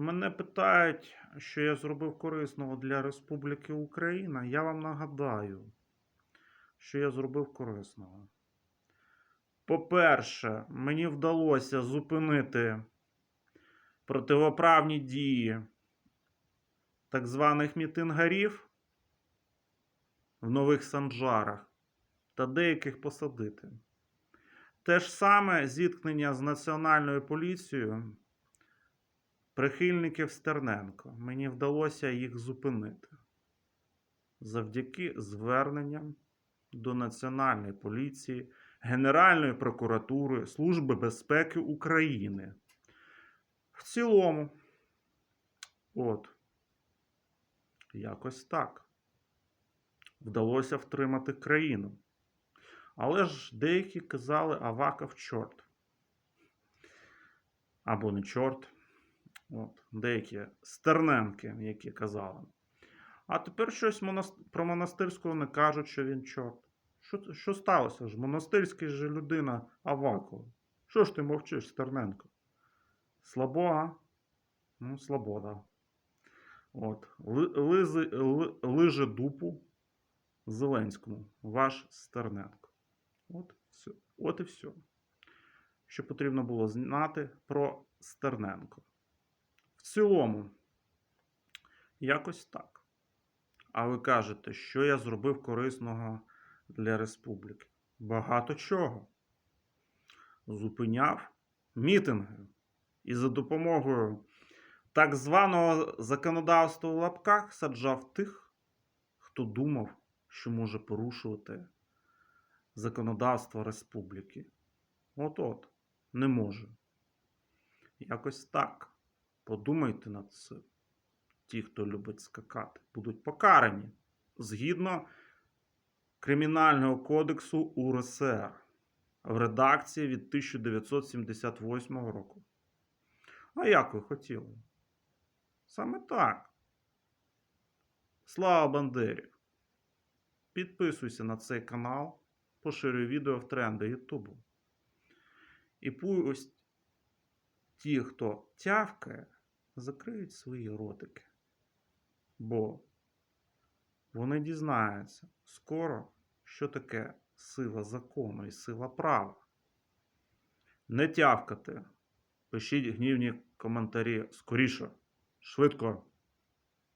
Мене питають, що я зробив корисного для Республіки Україна. Я вам нагадаю, що я зробив корисного. По-перше, мені вдалося зупинити противоправні дії так званих мітингарів в нових санджарах та деяких посадити. Те ж саме зіткнення з Національною поліцією прихильників Стерненко. Мені вдалося їх зупинити завдяки зверненням до Національної поліції, Генеральної прокуратури, Служби безпеки України. В цілому, от, якось так. Вдалося втримати країну. Але ж деякі казали Аваков чорт. Або не чорт. От, деякі стерненки, які казали. А тепер щось монас- про монастирського не кажуть, що він чорт. Що, що сталося ж? Монастирський же людина Аваков. Що ж ти мовчиш, Стерненко? Слабо, а? Ну, слабо, да. От. Лизи, ли, лиже дупу Зеленському. Ваш Стерненко. От, все. От і все. Що потрібно було знати про Стерненко. В цілому, якось так. А ви кажете, що я зробив корисного для республіки? Багато чого. Зупиняв мітинги. І за допомогою так званого законодавства в лапках саджав тих, хто думав, що може порушувати законодавство республіки. От-от, не може. Якось так. Подумайте над цим. Ті, хто любить скакати, будуть покарані згідно Кримінального кодексу УРСР в редакції від 1978 року. А як ви хотіли? Саме так. Слава Бандері! Підписуйся на цей канал, поширюй відео в тренди Ютубу. І пусть ті, хто тявкає, закриють свої ротики. Бо вони дізнаються скоро, що таке сила закону і сила права. Не тявкати. Пишіть гнівні коментарі скоріше, швидко.